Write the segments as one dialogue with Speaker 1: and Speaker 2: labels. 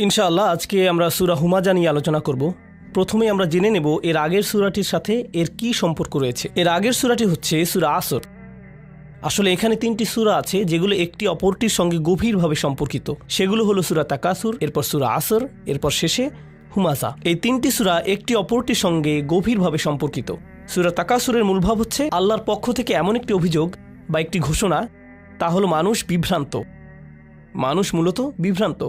Speaker 1: ইনশাআল্লাহ আজকে আমরা সুরা হুমাজা নিয়ে আলোচনা করব। প্রথমে আমরা জেনে নেব এর আগের সুরাটির সাথে এর কি সম্পর্ক রয়েছে। এর আগের সুরাটি হচ্ছে সুরা আসর। আসলে এখানে তিনটি সুরা আছে, যেগুলো একটি অপরটির সঙ্গে গভীরভাবে সম্পর্কিত। সেগুলো হলো সুরা তাকাসুর, এরপর সুরা আসর, এরপর শেষে হুমাজা এই তিনটি সুরা একটি অপরটির সঙ্গে গভীরভাবে সম্পর্কিত। সুরা তাকাসুরের মূলভাব হচ্ছে আল্লাহর পক্ষ থেকে এমন একটি অভিযোগ বা একটি ঘোষণা, তা হলো মানুষ বিভ্রান্ত। মানুষ মূলত বিভ্রান্ত।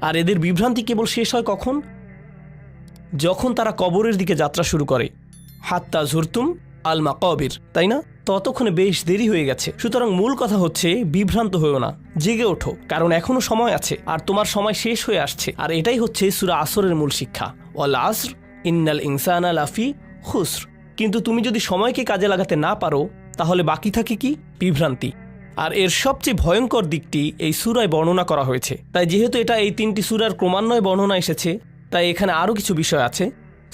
Speaker 1: আর এদের বিভ্রান্তি কেবল শেষ হয় কখন? যখন তারা কবরের দিকে যাত্রা শুরু করে। হাত্তা ঝুরতুম আল মাকবির, তাই না? ততক্ষণে বেশ দেরি হয়ে গেছে। সুতরাং মূল কথা হচ্ছে, বিভ্রান্ত হয়েও না। জেগে ওঠো, কারণ এখনও সময় আছে, আর তোমার সময় শেষ হয়ে আসছে। আর এটাই হচ্ছে সুরা আসরের মূল শিক্ষা। ওয়াল আসর, ইন্নাল ইনসানা লাফি খুসর। কিন্তু তুমি যদি সময়কে কাজে লাগাতে না পারো, তাহলে বাকি থাকে কি? বিভ্রান্তি। আর এর সবচেয়ে ভয়ঙ্কর দিকটি এই সুরায় বর্ণনা করা হয়েছে। তাই যেহেতু এটা এই তিনটি সুরার ক্রমান্বয়ে বর্ণনা এসেছে, তাই এখানে আরও কিছু বিষয় আছে।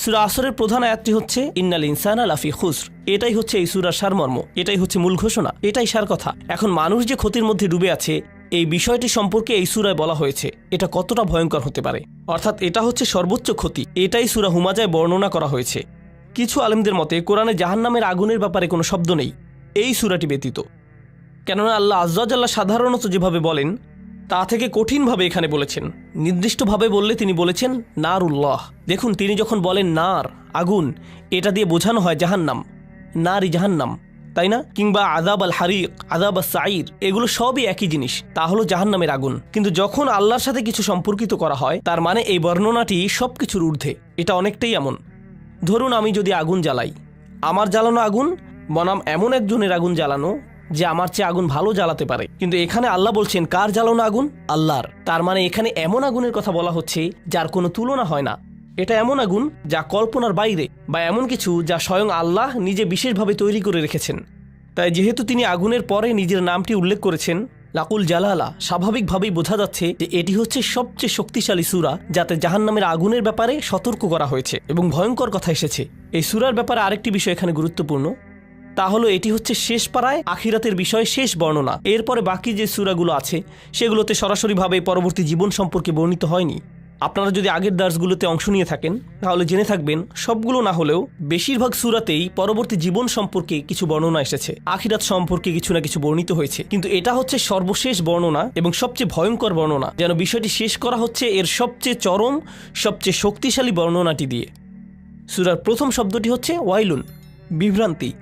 Speaker 1: সুরা আসরের প্রধান আয়াতটি হচ্ছে, ইন্নাল ইনসানা লাফি খুসর। এটাই হচ্ছে এই সুরার সারমর্ম, এটাই হচ্ছে মূল ঘোষণা, এটাই সার কথা। এখন মানুষ যে ক্ষতির মধ্যে ডুবে আছে, এই বিষয়টি সম্পর্কে এই সুরায় বলা হয়েছে, এটা কতটা ভয়ঙ্কর হতে পারে? অর্থাৎ এটা হচ্ছে সর্বোচ্চ ক্ষতি, এটাই সুরা হুমাজায় বর্ণনা করা হয়েছে। কিছু আলেমদের মতে, কোরআনে জাহান্নামের আগুনের ব্যাপারে কোনো শব্দ নেই, এই সুরাটি ব্যতীত। কেননা আল্লাহ আজ্লাহ সাধারণত যেভাবে বলেন, তা থেকে কঠিনভাবে এখানে বলেছেন। নির্দিষ্টভাবে বললে তিনি বলেছেন নার উল্লাহ দেখুন, তিনি যখন বলেন নার আগুন, এটা দিয়ে বোঝানো হয় জাহান্নাম, নারই জাহান্নাম, তাই না? কিংবা আদাব আল হারিক আদাব আল সাইর এগুলো সবই একই জিনিস, তা হলো জাহান্নামের আগুন। কিন্তু যখন আল্লাহর সাথে কিছু সম্পর্কিত করা হয়, তার মানে এই বর্ণনাটি সব কিছুর ঊর্ধ্বে, এটা অনেকটাই এমন। ধরুন, আমি যদি আগুন জ্বালাই, আমার জ্বালানো আগুন, বনাম এমন একজনের আগুন জ্বালানো যে আমার চেয়ে আগুন ভালো জ্বালাতে পারে। কিন্তু এখানে আল্লাহ বলছেন, কার জ্বালানো আগুন? আল্লাহর। তার মানে এখানে এমন আগুনের কথা বলা হচ্ছে যার কোনো তুলনা হয় না। এটা এমন আগুন যা কল্পনার বাইরে বা এমন কিছু যা স্বয়ং আল্লাহ নিজে বিশেষভাবে তৈরি করে রেখেছেন। তাই যেহেতু তিনি আগুনের পরে নিজের নামটি উল্লেখ করেছেন, লাকুল জালালা স্বাভাবিকভাবেই বোঝা যাচ্ছে যে এটি হচ্ছে সবচেয়ে শক্তিশালী সুরা যাতে জাহান্নামের আগুনের ব্যাপারে সতর্ক করা হয়েছে এবং ভয়ঙ্কর কথা এসেছে। এই সুরার ব্যাপারে আরেকটি বিষয় এখানে গুরুত্বপূর্ণ। তা হলো এটি হচ্ছে শেষ পাড়ায় আখিরাতের বিষয়ে শেষ বর্ণনা। এরপরে বাকি যে সুরাগুলো আছে, সেগুলোতে সরাসরিভাবে পরবর্তী জীবন সম্পর্কে বর্ণিত হয়নি। আপনারা যদি আগের দার্সগুলোতে অংশ নিয়ে থাকেন, তাহলে জেনে থাকবেন, সবগুলো না হলেও বেশিরভাগ সুরাতেই পরবর্তী জীবন সম্পর্কে কিছু বর্ণনা এসেছে। আখিরাত সম্পর্কে কিছু না কিছু বর্ণিত হয়েছে। কিন্তু এটা হচ্ছে সর্বশেষ বর্ণনা এবং সবচেয়ে ভয়ঙ্কর বর্ণনা, যেন বিষয়টি শেষ করা হচ্ছে এর সবচেয়ে চরম, সবচেয়ে শক্তিশালী বর্ণনাটি দিয়ে। সুরার প্রথম শব্দটি হচ্ছে ওয়াইলুন, বিভ্রান্তি।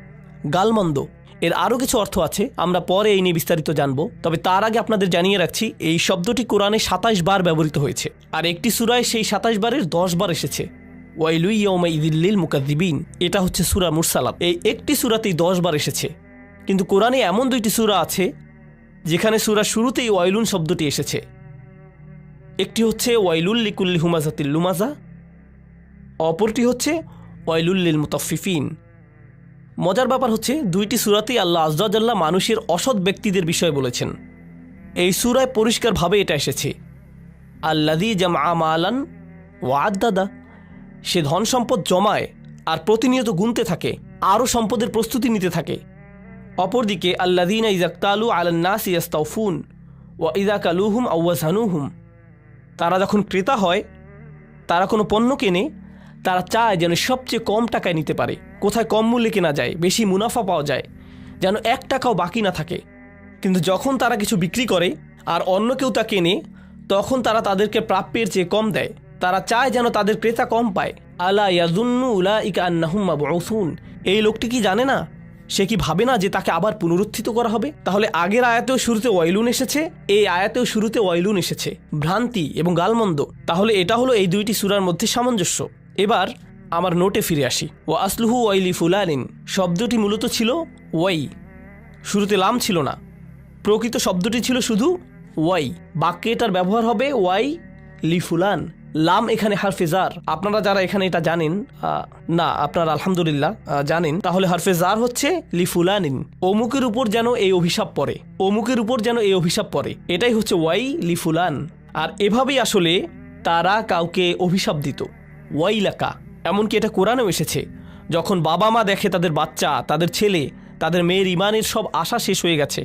Speaker 1: গালমন্দ। এর আরও কিছু অর্থ আছে, আমরা পরে এই নিয়ে বিস্তারিত জানব। তবে তার আগে আপনাদের জানিয়ে রাখছি, এই শব্দটি কোরআনে সাতাশ বার ব্যবহৃত হয়েছে। আর একটি সুরায় সেই সাতাশ বারের দশ বার এসেছে। ওয়াইলুই ইয়মা ইদিল্লিল মুকাদ্দিবিন এটা হচ্ছে সুরা মুরসালাত। এই একটি সুরাতেই দশ বার এসেছে। কিন্তু কোরআনে এমন দুইটি সুরা আছে, যেখানে সুরা শুরুতেই ওয়াইলুন শব্দটি এসেছে। একটি হচ্ছে ওয়াইলুল লিকুল্লি অপরটি হচ্ছে ওয়াইলুল্লিল মুতফিফিন মজার ব্যাপার হচ্ছে, দুইটি সুরাতেই আল্লাহ আজ্লাহ মানুষের অসৎ ব্যক্তিদের বিষয়ে বলেছেন। এই সুরায় পরিষ্কারভাবে এটা এসেছে। আল্লাদি জামা মালান ওয়াদ্দাদা সে ধন সম্পদ জমায় আর প্রতিনিয়ত গুনতে থাকে, আরও সম্পদের প্রস্তুতি নিতে থাকে। অপরদিকে আল্লাদিনা ইজাক্তালু আলান্নাস ইয়াস্তাউফুন ওয়া ইদা কালুহুম আউয়াজানুহুম তারা যখন ক্রেতা হয়, তারা কোনো পণ্য কেনে, তারা চায় যেন সবচেয়ে কম টাকায় নিতে পারে। কোথায় কম মূল্যে কেনা যায়, বেশি মুনাফা পাওয়া যায়, যেন এক টাকাও বাকি না থাকে। কিন্তু যখন তারা কিছু বিক্রি করে আর অন্য কেউ তা কেনে, তখন তারা তাদেরকে প্রাপ্যের চেয়ে কম দেয়। তারা চায় যেন তাদের ক্রেতা কম পায়। আলা ইয়াজুন্নু উলা ইকা আন্নাহুম্মা বউসুন এই লোকটি কি জানে না? সে কি ভাবে না যে তাকে আবার পুনরুত্থিত করা হবে? তাহলে আগের আয়াতেও শুরুতে ওয়াইলুন এসেছে, এই আয়াতেও শুরুতে ওয়াইলুন এসেছে। ভ্রান্তি এবং গালমন্দ। তাহলে এটা হলো এই দুইটি সুরার মধ্যে সামঞ্জস্য। এবার আমার নোটে ফিরে আসি। ও আসলুহু ওয়াইলি ফুলালিন শব্দটি মূলত ছিল ওয়াই। শুরুতে লাম ছিল না। প্রকৃত শব্দটি ছিল শুধু ওয়াই। বাক্যে এটার ব্যবহার হবে ওয়াই লি ফুলান। লাম এখানে হারফেজার আপনারা যারা এখানে এটা জানেন না, আপনারা আলহামদুলিল্লাহ জানেন, তাহলে হারফেজার হচ্ছে লি ফুলানিন। অমুকের উপর যেন এই অভিশাপ পড়ে। অমুকের উপর যেন এই অভিশাপ পড়ে। এটাই হচ্ছে ওয়াই লি ফুলান। আর এভাবেই আসলে তারা কাউকে অভিশাপ দিত। ওয়াইলাকা। এমনকি এটা কোরআনেও এসেছে। যখন বাবা মা দেখে তাদের বাচ্চা, তাদের ছেলে, তাদের মেয়ের ইমানের সব আশা শেষ হয়ে গেছে।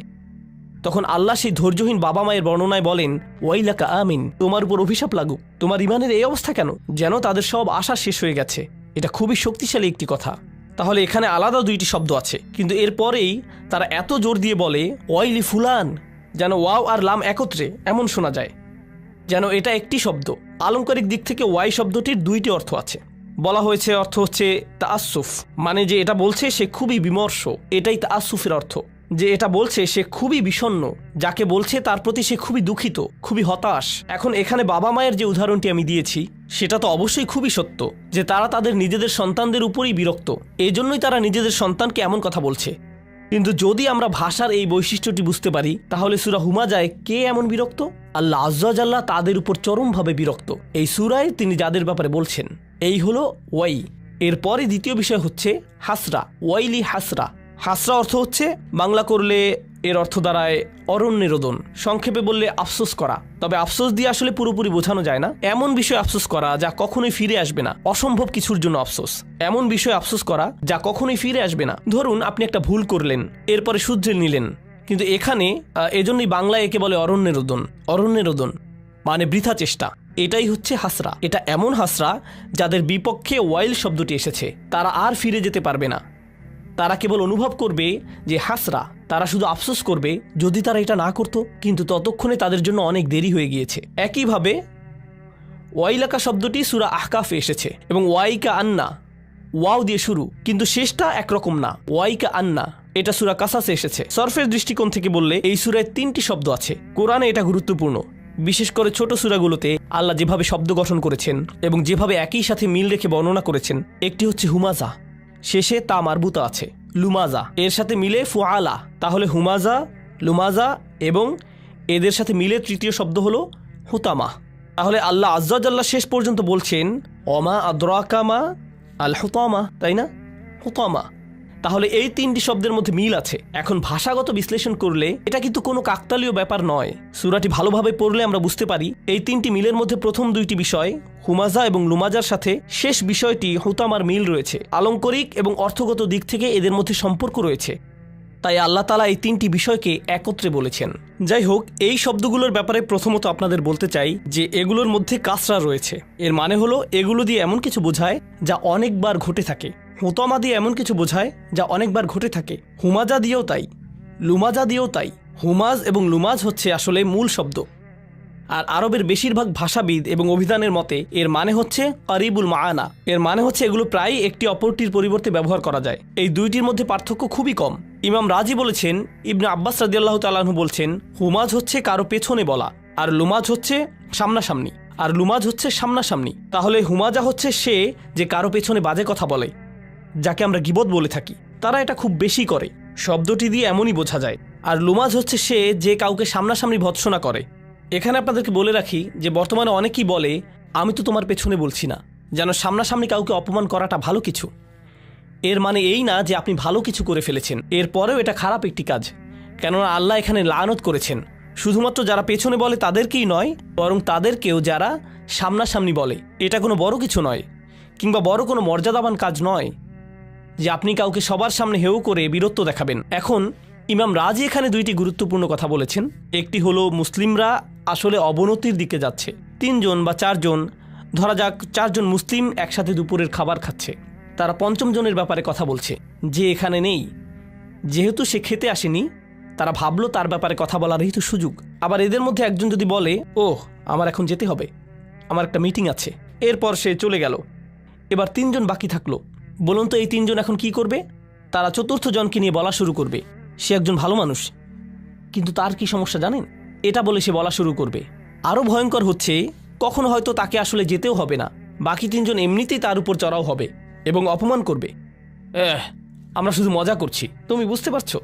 Speaker 1: তখন আল্লাহ সেই ধৈর্যহীন বাবা মায়ের বর্ণনায় বলেন, ওয়াইলাকা আমিন, তোমার উপর অভিশাপ লাগুক। তোমার ইমানের এই অবস্থা কেন? যেন তাদের সব আশা শেষ হয়ে গেছে। এটা খুবই শক্তিশালী একটি কথা। তাহলে এখানে আলাদা দুইটি শব্দ আছে। কিন্তু এরপরেই তারা এত জোর দিয়ে বলে, ওয়াইলি ফুলান যেন ওয়াও আর লাম একত্রে, এমন শোনা যায়। যেন এটা একটি শব্দ। আলংকারিক দিক থেকে ওয়াই শব্দটির দুইটি অর্থ আছে। বলা হয়েছে অর্থ হচ্ছে তাসুফ মানে যে এটা বলছে সে খুবই বিমর্ষ। এটাই তাসুফের অর্থ। যে এটা বলছে সে খুবই বিষণ্ন যাকে বলছে তার প্রতি সে খুবই দুঃখিত, খুবই হতাশ। এখন এখানে বাবা মায়ের যে উদাহরণটি আমি দিয়েছি, সেটা তো অবশ্যই খুবই সত্য, যে তারা তাদের নিজেদের সন্তানদের উপরেই বিরক্ত। এজন্যই জন্যই তারা নিজেদের সন্তানকে এমন কথা বলছে। কিন্তু যদি আমরা ভাষার এই বৈশিষ্ট্যটি বুঝতে পারি, তাহলে সুরা হুমা যায় কে এমন বিরক্ত? আল্লাহ আজ্লাহ তাদের উপর চরমভাবে বিরক্ত। এই সুরায় তিনি যাদের ব্যাপারে বলছেন, এই হলো ওয়াই। এরপরে দ্বিতীয় বিষয় হচ্ছে হাসরা, ওয়াইলি হাসরা। হাসরা অর্থ হচ্ছে বাংলা করলে এর অর্থ দাঁড়ায় অরণ্যেরোদন সংক্ষেপে বললে আফসোস করা। তবে আফসোস দিয়ে আসলে পুরোপুরি বোঝানো যায় না। এমন বিষয় আফসোস করা যা কখনোই ফিরে আসবে না। অসম্ভব কিছুর জন্য আফসোস। এমন বিষয় আফসোস করা যা কখনোই ফিরে আসবে না। ধরুন, আপনি একটা ভুল করলেন। এরপরে শুধরে নিলেন। কিন্তু এখানে এজন্যই বাংলায় একে বলে অরণ্যেরোদন অরণ্যেরোদন মানে বৃথা চেষ্টা। এটাই হচ্ছে হাসরা। এটা এমন হাসরা যাদের বিপক্ষে ওয়াইল শব্দটি এসেছে। তারা আর ফিরে যেতে পারবে না। তারা কেবল অনুভব করবে যে হাসরা, তারা শুধু আফসোস করবে যদি তারা এটা না করত, কিন্তু ততক্ষণে তাদের জন্য অনেক দেরি হয়ে গিয়েছে। একইভাবে, ওয়াইলাকা শব্দটি সুরা আহকাফে এসেছে এবং ওয়াইকা আন্না, ওয়াও দিয়ে শুরু, কিন্তু শেষটা একরকম না। ওয়াইকা আন্না, এটা সুরা কাসাসে এসেছে। সরফের দৃষ্টিকোণ থেকে বললে, এই সুরায় তিনটি শব্দ আছে। কোরআনে এটা গুরুত্বপূর্ণ। বিশেষ করে ছোট সুরাগুলোতে আল্লাহ যেভাবে শব্দ গঠন করেছেন এবং যেভাবে একই সাথে মিল রেখে বর্ণনা করেছেন, একটি হচ্ছে হুমাজা। শেষে তা মারবুতা আছে, লুমাজা। এর সাথে মিলে ফোয়ালা তাহলে হুমাজা, লুমাজা এবং এদের সাথে মিলে তৃতীয় শব্দ হলো হুতামা। তাহলে আল্লাহ আজ্জাজাল্লাহ শেষ পর্যন্ত বলছেন অমা আদ্রাকামা আল হুতামা তাই না? হুতামা। তাহলে এই তিনটি শব্দের মধ্যে মিল আছে। এখন ভাষাগত বিশ্লেষণ করলে এটা কিন্তু কোনো কাকতালীয় ব্যাপার নয়। সুরাটি ভালোভাবে পড়লে আমরা বুঝতে পারি, এই তিনটি মিলের মধ্যে প্রথম দুইটি বিষয়, হুমাজা এবং লুমাজার সাথে শেষ বিষয়টি হুতামার মিল রয়েছে। আলঙ্করিক এবং অর্থগত দিক থেকে এদের মধ্যে সম্পর্ক রয়েছে। তাই আল্লাহ তালা এই তিনটি বিষয়কে একত্রে বলেছেন। যাই হোক, এই শব্দগুলোর ব্যাপারে প্রথমত আপনাদের বলতে চাই যে এগুলোর মধ্যে কাসরা রয়েছে। এর মানে হলো, এগুলো দিয়ে এমন কিছু বোঝায় যা অনেকবার ঘটে থাকে। হুতমা দিয়ে এমন কিছু বোঝায় যা অনেকবার ঘটে থাকে। হুমাজা দিয়েও তাই। লুমাজা দিয়েও তাই। হুমাজ এবং লুমাজ হচ্ছে আসলে মূল শব্দ। আর আরবের বেশিরভাগ ভাষাবিদ এবং অভিধানের মতে, এর মানে হচ্ছে করিবুল মায়ানা এর মানে হচ্ছে এগুলো প্রায়ই একটি অপরটির পরিবর্তে ব্যবহার করা যায়। এই দুইটির মধ্যে পার্থক্য খুবই কম। ইমাম রাজি বলেছেন, ইবনে আব্বাস রাদিয়াল্লাহু তাআলাহু বলছেন, হুমাজ হচ্ছে কারও পেছনে বলা, আর লুমাজ হচ্ছে সামনাসামনি। আর লুমাজ হচ্ছে সামনাসামনি। তাহলে হুমাজা হচ্ছে সে যে কারও পেছনে বাজে কথা বলে। যাকে আমরা গিবত বলে থাকি, তারা এটা খুব বেশি করে। শব্দটি দিয়ে এমনই বোঝা যায়। আর লুমাজ হচ্ছে সে যে কাউকে সামনাসামনি ভৎসনা করে। এখানে আপনাদেরকে বলে রাখি যে, বর্তমানে অনেকেই বলে, আমি তো তোমার পেছনে বলছি না। যেন সামনাসামনি কাউকে অপমান করাটা ভালো কিছু। এর মানে এই না যে, আপনি ভালো কিছু করে ফেলেছেন। এরপরেও এটা খারাপ একটি কাজ। কেননা আল্লাহ এখানে লানত করেছেন। শুধুমাত্র যারা পেছনে বলে তাদেরকেই নয়, বরং তাদেরকেও যারা সামনাসামনি বলে। এটা কোনো বড় কিছু নয়, কিংবা বড় কোনো মর্যাদাবান কাজ নয়। যে আপনি কাউকে সবার সামনে হেউ করে বীরত্ব দেখাবেন। এখন, ইমাম রাজি এখানে দুইটি গুরুত্বপূর্ণ কথা বলেছেন। একটি হলো, মুসলিমরা আসলে অবনতির দিকে যাচ্ছে। তিনজন বা চারজন, ধরা যাক, চারজন মুসলিম একসাথে দুপুরের খাবার খাচ্ছে। তারা পঞ্চম জনের ব্যাপারে কথা বলছে। যে এখানে নেই, যেহেতু সে খেতে আসেনি, তারা ভাবলো তার ব্যাপারে কথা বলারই তো সুযোগ। আবার এদের মধ্যে একজন যদি বলে, ওহ, আমার এখন যেতে হবে। আমার একটা মিটিং আছে। এরপর সে চলে গেল। এবার তিনজন বাকি থাকল। বলুন তো এই তিনজন এখন কি করবে? তারা চতুর্থ জনকে নিয়ে বলা শুরু করবে। সে একজন ভালো মানুষ। কিন্তু তার কি সমস্যা জানেন? এটা বলে সে বলা শুরু করবে। আরও ভয়ঙ্কর হচ্ছে, কখনো হয়তো তাকে আসলে যেতেও হবে না। বাকি তিনজন এমনিতেই তার উপর চড়াও হবে এবং অপমান করবে। এহ, আমরা শুধু মজা করছি। তুমি বুঝতে পারছ?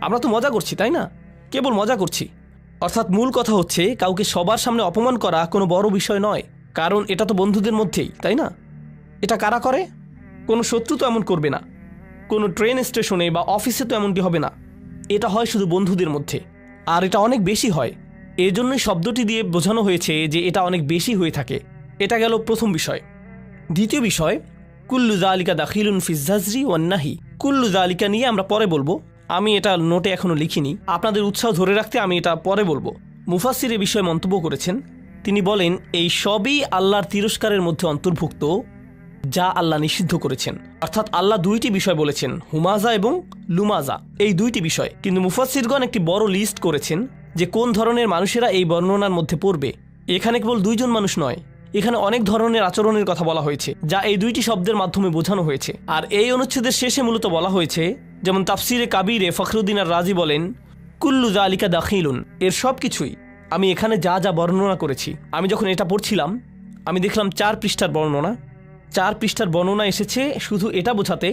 Speaker 1: আমরা তো মজা করছি, তাই না? কেবল মজা করছি। অর্থাৎ মূল কথা হচ্ছে, কাউকে সবার সামনে অপমান করা কোনো বড় বিষয় নয়। কারণ এটা তো বন্ধুদের মধ্যেই, তাই না? এটা কারা করে? কোনো শত্রু তো এমন করবে না। কোনো ট্রেন স্টেশনে বা অফিসে তো এমনটি হবে না। এটা হয় শুধু বন্ধুদের মধ্যে। আর এটা অনেক বেশি হয়। এর এজন্যই শব্দটি দিয়ে বোঝানো হয়েছে যে এটা অনেক বেশি হয়ে থাকে। এটা গেল প্রথম বিষয়। দ্বিতীয় বিষয়, কুল্লু জালিকা দাখিলুন ফিজাজরি ওয়ান্নাহি কুল্লু জালিকা নিয়ে আমরা পরে বলব। আমি এটা নোটে এখনও লিখিনি। আপনাদের উৎসাহ ধরে রাখতে আমি এটা পরে বলব। মুফাসির এ বিষয়ে মন্তব্য করেছেন। তিনি বলেন, এই সবই আল্লাহর তিরস্কারের মধ্যে অন্তর্ভুক্ত। যা আল্লাহ নিষিদ্ধ করেছেন। অর্থাৎ আল্লাহ দুইটি বিষয় বলেছেন, হুমাজা এবং লুমাজা। এই দুইটি বিষয়। কিন্তু মুফাসিরগণ একটি বড় লিস্ট করেছেন যে কোন ধরনের মানুষেরা এই বর্ণনার মধ্যে পড়বে। এখানে কেবল দুইজন মানুষ নয়, এখানে অনেক ধরনের আচরণের কথা বলা হয়েছে, যা এই দুইটি শব্দের মাধ্যমে বোঝানো হয়েছে। আর এই অনুচ্ছেদের শেষে মূলত বলা হয়েছে, যেমন তাফসিরে কাবিরে ফখরুদ্দিন আর রাজি বলেন, কুল্লু জা আলিকা দাখিলুন। এর সব কিছুই আমি এখানে যা যা বর্ণনা করেছি। আমি যখন এটা পড়ছিলাম, আমি দেখলাম চার পৃষ্ঠার বর্ণনা। চার পৃষ্ঠার বর্ণনা এসেছে, শুধু এটা বোঝাতে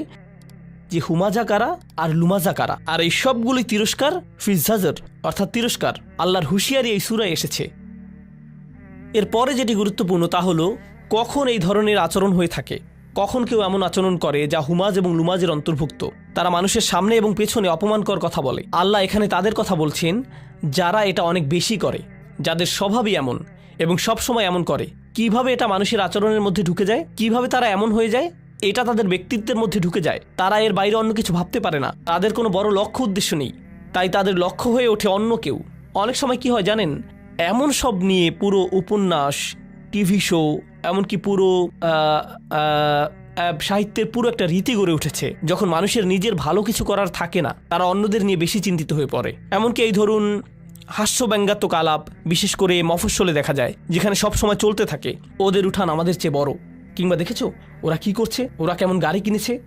Speaker 1: যে হুমাজা কারা আর লুমাজা কারা। আর এই সবগুলি তিরস্কার ফিজাজর অর্থাৎ তিরস্কার, আল্লাহর হুঁশিয়ারি এই সুরায় এসেছে। এরপরে যেটি গুরুত্বপূর্ণ তা হলো, কখন এই ধরনের আচরণ হয়ে থাকে। কখন কেউ এমন আচরণ করে যা হুমাজ এবং লুমাজের অন্তর্ভুক্ত। তারা মানুষের সামনে এবং পেছনে অপমানকর কথা বলে। আল্লাহ এখানে তাদের কথা বলছেন, যারা এটা অনেক বেশি করে, যাদের স্বভাবই এমন এবং সবসময় এমন করে। কীভাবে এটা মানুষের আচরণের মধ্যে ঢুকে যায়? কীভাবে তারা এমন হয়ে যায়? এটা তাদের ব্যক্তিত্বের মধ্যে ঢুকে যায়। তারা এর বাইরে অন্য কিছু ভাবতে পারে না। তাদের কোনো বড় লক্ষ্য উদ্দেশ্য নেই। তাই তাদের লক্ষ্য হয়ে ওঠে অন্য কেউ। অনেক সময় কি হয় জানেন? এমন সব নিয়ে পুরো উপন্যাস, টিভি শো, এমনকি পুরো সাহিত্যের পুরো একটা রীতি গড়ে উঠেছে। যখন মানুষের নিজের ভালো কিছু করার থাকে না, তারা অন্যদের নিয়ে বেশি চিন্তিত হয়ে পড়ে। এমনকি এই ধরুন হাস্য ব্যঙ্গাত্মক আলাপ, বিশেষ করে মফস্বলে দেখা যায়, যেখানে সব সময় চলতে থাকে। ওদের উঠান আমাদের চেয়ে বড়। কিংবা দেখেছ, ওরা কি করছে? ওরা কেমন গাড়ি কিনেছে?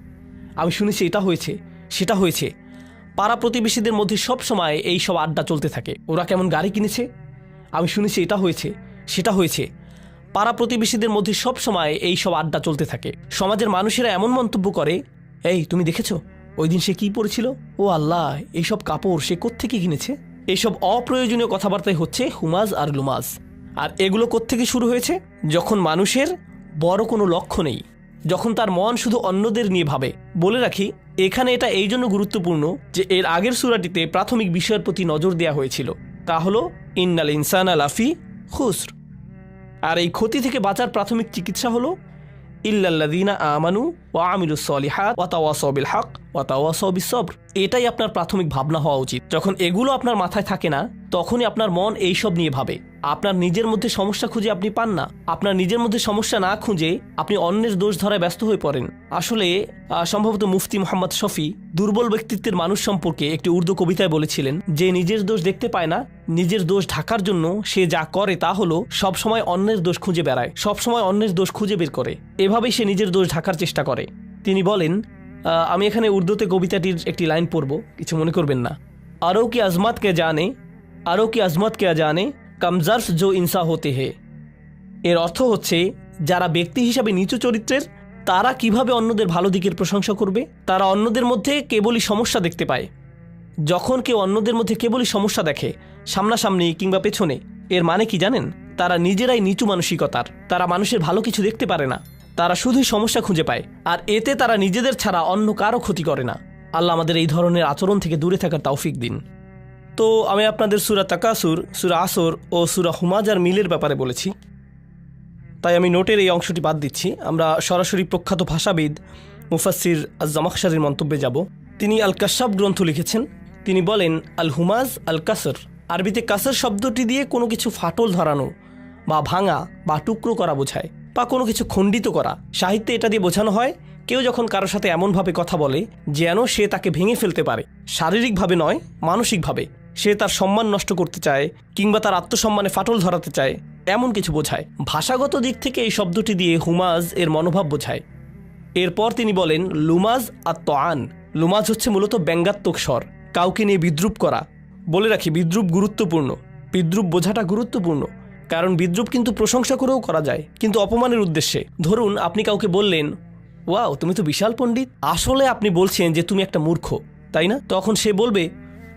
Speaker 1: আমি শুনেছি এটা হয়েছে, সেটা হয়েছে। পাড়া প্রতিবেশীদের মধ্যে সব সময় এই সব আড্ডা চলতে থাকে। ওরা কেমন গাড়ি কিনেছে? আমি শুনেছি এটা হয়েছে, সেটা হয়েছে। পাড়া প্রতিবেশীদের মধ্যে সব সময় এই সব আড্ডা চলতে থাকে। সমাজের মানুষেরা এমন মন্তব্য করে, এই, তুমি দেখেছ? ওই দিন সে কি পড়েছিল ও আল্লাহ এইসব কাপড় সে কোত্থেকে কিনেছে? এইসব অপ্রয়োজনীয় কথাবার্তাই হচ্ছে হুমাজ আর লুমাজ আর এগুলো কোত্থেকে শুরু হয়েছে? যখন মানুষের বড় কোনো লক্ষ্য নেই, যখন তার মন শুধু অন্যদের নিয়ে ভাবে। বলে রাখি, এখানে এটা এই জন্য গুরুত্বপূর্ণ যে এর আগের সুরাটিতে প্রাথমিক বিষয়ের প্রতি নজর দেওয়া হয়েছিল। তা হলো, ইন্নাল ইনসান আলাফি খুসর। আর এই ক্ষতি থেকে বাঁচার প্রাথমিক চিকিৎসা হলো ইল্লাল্লাদিনা আমানু ওয়া আমিলুস সলিহাত ওয়া তাওয়াসাউ বিল হক ওয়া তাওয়াসাউ বিস সবর এটাই আপনার প্রাথমিক ভাবনা হওয়া উচিত। যখন এগুলো আপনার মাথায় থাকে না, তখনই আপনার মন এইসব নিয়ে ভাবে। আপনার নিজের মধ্যে সমস্যা খুঁজে আপনি পান না। আপনার নিজের মধ্যে সমস্যা না খুঁজে আপনি অন্যের দোষ ধরায় ব্যস্ত হয়ে পড়েন। আসলে সম্ভবত মুফতি মোহাম্মদ শফি দুর্বল ব্যক্তিত্বের মানুষ সম্পর্কে একটি উর্দু কবিতায় বলেছিলেন, যে নিজের দোষ দেখতে পায় না, নিজের দোষ ঢাকার জন্য সে যা করে তা হলো সবসময় অন্যের দোষ খুঁজে বেড়ায়, সবসময় অন্যের দোষ খুঁজে বের করে। এভাবেই সে নিজের দোষ ঢাকার চেষ্টা করে। তিনি বলেন আমি এখানে উর্দুতে কবিতাটির একটি লাইন পড়ব, কিছু মনে করবেন না। আরও কি আজমাত কে জানে, আরও কি আজমত কে জানে কমজার্স জো ইনসা হতে হে। এর অর্থ হচ্ছে, যারা ব্যক্তি হিসাবে নিচু চরিত্রের, তারা কীভাবে অন্যদের ভালো দিকের প্রশংসা করবে? তারা অন্যদের মধ্যে কেবলই সমস্যা দেখতে পায়। যখন কেউ অন্যদের মধ্যে কেবলই সমস্যা দেখে, সামনাসামনি কিংবা পেছনে, এর মানে কি জানেন? তারা নিজেরাই নিচু মানসিকতার, তারা মানুষের ভালো কিছু দেখতে পারে না। তারা শুধুই সমস্যা খুঁজে পায়, আর এতে তারা নিজেদের ছাড়া অন্য কারও ক্ষতি করে না। আল্লাহ আমাদের এই ধরনের আচরণ থেকে দূরে থাকার তৌফিক দিন। তো আমি আপনাদের সুরা তাকাসুর, সুরা আসর ও সুরা হুমাজার মিলের ব্যাপারে বলেছি। তাই আমি নোটের এই অংশটি বাদ দিচ্ছি। আমরা সরাসরি প্রখ্যাত ভাষাবিদ মুফাসির জামাকশারির মন্তব্যে যাব। তিনি আল কাশাব গ্রন্থ লিখেছেন। তিনি বলেন আল হুমাজ আল কাসর আরবিতে কাসর শব্দটি দিয়ে কোনো কিছু ফাটল ধরানো বা ভাঙা বা টুকরো করা বোঝায় বা কোনো কিছু খণ্ডিত করা। সাহিত্যে এটা দিয়ে বোঝানো হয়, কেউ যখন কারোর সাথে এমনভাবে কথা বলে, যেন সে তাকে ভেঙে ফেলতে পারে। শারীরিকভাবে নয়, মানসিকভাবে। সে তার সম্মান নষ্ট করতে চায় কিংবা তার আত্মসম্মানে ফাটল ধরাতে চায়, এমন কিছু বোঝায়। ভাষাগত দিক থেকে এই শব্দটি দিয়ে হুমাজ এর মনোভাব বোঝায়। এরপর তিনি বলেন, লুমাজ আর তোয়ান। লুমাজ হচ্ছে মূলত ব্যঙ্গাত্মক স্বর। কাউকে নিয়ে বিদ্রুপ করা। বলে রাখি, বিদ্রুপ গুরুত্বপূর্ণ। বিদ্রুপ বোঝাটা গুরুত্বপূর্ণ। কারণ বিদ্রুপ কিন্তু প্রশংসা করেও করা যায়, কিন্তু অপমানের উদ্দেশ্যে। ধরুন, আপনি কাউকে বললেন, ওয়াও, তুমি তো বিশাল পণ্ডিত। আসলে আপনি বলছেন যে তুমি একটা মূর্খ। তাই না? তখন সে বলবে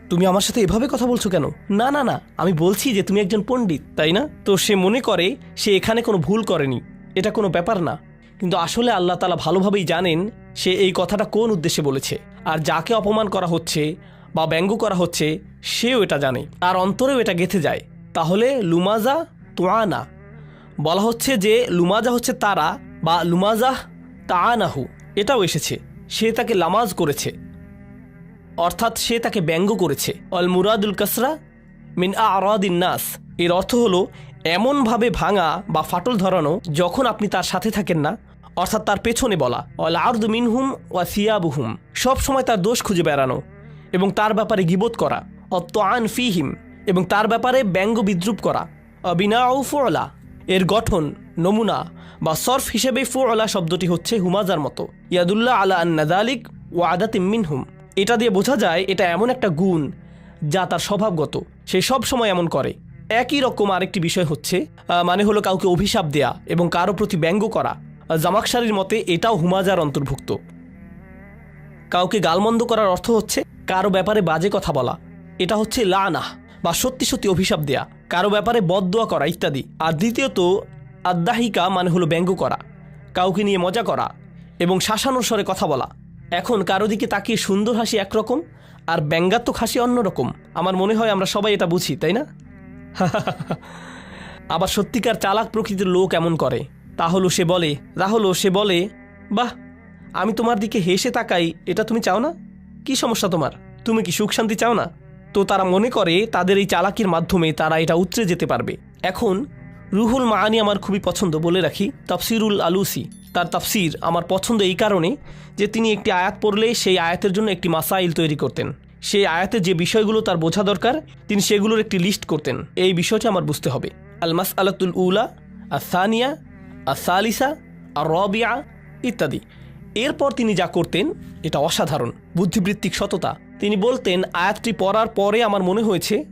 Speaker 1: তুমি আমার সাথে এভাবে কথা বলছো কেন? না না না, আমি বলছি যে তুমি একজন পণ্ডিত, তাই না? তো সে মনে করে সে এখানে কোনো ভুল করেনি, এটা কোনো ব্যাপার না। কিন্তু আসলে আল্লাহ তালা ভালোভাবেই জানেন সে এই কথাটা কোন উদ্দেশ্যে বলেছে, আর যাকে অপমান করা হচ্ছে বা ব্যঙ্গ করা হচ্ছে, সেও এটা জানে, তার অন্তরেও এটা গেঁথে যায়। তাহলে লুমাজা তোয়ানা বলা হচ্ছে যে লুমাজা হচ্ছে তারা বা লুমাজাহ তাআনাহু, এটাও এসেছে, সে তাকে লামাজ করেছে। অর্থাৎ সে তাকে ব্যঙ্গ করেছে। অল মুরাদুল কাসরা মিন আরাদিন নাস। এর অর্থ হলো, এমনভাবে ভাঙা বা ফাটল ধরানো যখন আপনি তার সাথে থাকেন না, অর্থাৎ তার পেছনে বলা। অল আর্দ মিনহুম ওয়া সিয়াবুহুম। সব সময় তার দোষ খুঁজে বেড়ানো এবং তার ব্যাপারে গিবোধ করা। অত্ত আন ফিহিম। এবং তার ব্যাপারে ব্যঙ্গ বিদ্রুপ করা। অবিনাউ ফুয়লা এর গঠন, নমুনা বা সরফ হিসেবে ফুয়লা শব্দটি হচ্ছে হুমাজার মতো। ইয়াদুল্লাহ আলা আন্নাদালিক ও আদাতিম মিনহুম। এটা দিয়ে বোঝা যায় এটা এমন একটা গুণ যা তার স্বভাবগত। সে সব সময় এমন করে। একই রকম আরেকটি বিষয় হচ্ছে মানে হলো কাউকে অভিশাপ দেয়া এবং কারও প্রতি ব্যঙ্গ করা। জামাকশারির মতে এটাও হুমাজার অন্তর্ভুক্ত। কাউকে গালমন্দ করার অর্থ হচ্ছে কারও ব্যাপারে বাজে কথা বলা। এটা হচ্ছে লানা বা সত্যি সত্যি অভিশাপ দেয়া। কারও ব্যাপারে বদদোয়া করা ইত্যাদি। আর দ্বিতীয়ত আদ্যাহিকা মানে হলো ব্যঙ্গ করা। কাউকে নিয়ে মজা করা এবং শাসানোর স্বরে কথা বলা। এখন কারও দিকে তাকিয়ে সুন্দর হাসি একরকম আর ব্যঙ্গাত্মক হাসি অন্যরকম। আমার মনে হয় আমরা সবাই এটা বুঝি, তাই না? আবার সত্যিকার চালাক প্রকৃতির লোক এমন করে। তা হলো সে বলে তা হলো সে বলে, বাহ, আমি তোমার দিকে হেসে তাকাই, এটা তুমি চাও না? কি সমস্যা তোমার? তুমি কি সুখ শান্তি চাও না? তো তারা মনে করে, তাদের এই চালাকির মাধ্যমে তারা এটা উতরে যেতে পারবে। এখন রুহুল মাআনি আমার খুবই পছন্দ বলে রাখি, তাফসিরুল আলুসি। তার তাফসির আমার পছন্দ এই কারণে যে তিনি একটি আয়াত পড়লে সেই আয়াতের জন্য একটি মাসাইল তৈরি করতেন। সেই আয়াতে যে বিষয়গুলো তার বোঝা দরকার, তিনি সেগুলোর একটি লিস্ট করতেন। এই বিষয়টি আমার বুঝতে হবে। আল মাস আলাতুল উলা আসানিয়া আসালিসা আর রবিয়া ইত্যাদি। এরপর তিনি যা করতেন, এটা অসাধারণ, বুদ্ধিবৃত্তিক সততা। তিনি বলতেন, আয়াতটি পড়ার পরে আমার মনে হয়েছে,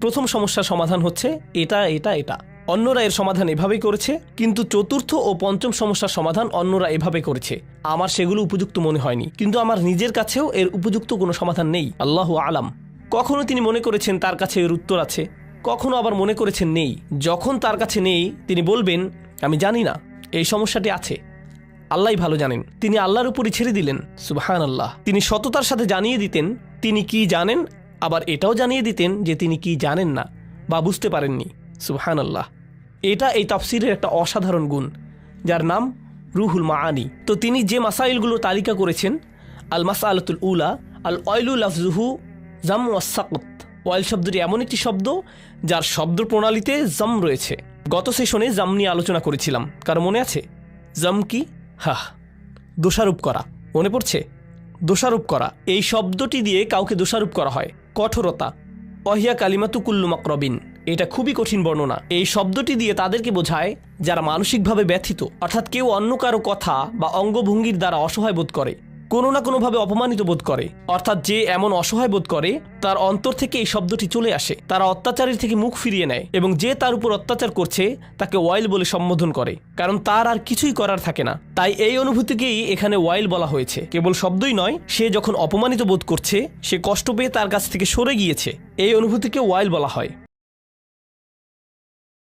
Speaker 1: প্রথম সমস্যার সমাধান হচ্ছে এটা এটা এটা। অন্যরা এর সমাধান এভাবেই করেছে, কিন্তু চতুর্থ ও পঞ্চম সমস্যার সমাধান অন্যরা এভাবে করেছে। আমার সেগুলো উপযুক্ত মনে হয়নি, কিন্তু আমার নিজের কাছেও এর উপযুক্ত কোনো সমাধান নেই। আল্লাহ আলাম। কখনো তিনি মনে করেছেন তার কাছে এর উত্তর আছে, কখনো আবার মনে করেছেন নেই। যখন তার কাছে নেই, তিনি বলবেন, আমি জানি না, এই সমস্যাটি আছে। আল্লাহ ভালো জানেন। তিনি আল্লাহর উপরই ছেড়ে দিলেন। সুবাহান আল্লাহ তিনি সততার সাথে জানিয়ে দিতেন, তিনি কি জানেন? আবার এটাও জানিয়ে দিতেন যে তিনি কি জানেন না বা বুঝতে পারেননি। সুবাহান আল্লাহ এটা এই তাফসিরের একটা অসাধারণ গুণ, যার নাম রুহুল মাআনি। তো তিনি যে মাসাইলগুলো তালিকা করেছেন আল মাস আলতুল উলা আল অয়লুল আফজুহু জাম ওয়াসাকত ওয়াইল শব্দটি এমন একটি শব্দ, যার শব্দ প্রণালীতে জাম রয়েছে। গত সেশনে জাম নিয়ে আলোচনা করেছিলাম, কারও মনে আছে? জাম কি? হাহ, দোষারোপ করা। মনে পড়ছে? দোষারোপ করা। এই শব্দটি দিয়ে কাউকে দোষারোপ করা হয়। কঠোরতা। অহিয়া কালিমাতু মাকরবিন। এটা খুবই কঠিন বর্ণনা। এই শব্দটি দিয়ে তাদেরকে বোঝায় যারা মানসিকভাবে ব্যথিত, অর্থাৎ কেউ অন্য কারও কথা বা অঙ্গভঙ্গির দ্বারা অসহায় বোধ করে, কোনো না কোনোভাবে অপমানিত বোধ করে, অর্থাৎ যে এমন অসহায় বোধ করে, তার অন্তর থেকে এই শব্দটি চলে আসে, তারা অত্যাচারের থেকে মুখ ফিরিয়ে নেয় এবং যে তার উপর অত্যাচার করছে, তাকে ওয়াইল বলে সম্বোধন করে, কারণ তার আর কিছুই করার থাকে না। তাই এই অনুভূতিকেই এখানে ওয়াইল বলা হয়েছে। কেবল শব্দই নয়, সে যখন অপমানিত বোধ করছে, সে কষ্ট পেয়ে তার কাছ থেকে সরে গিয়েছে। এই অনুভূতিকে ওয়াইল বলা হয়।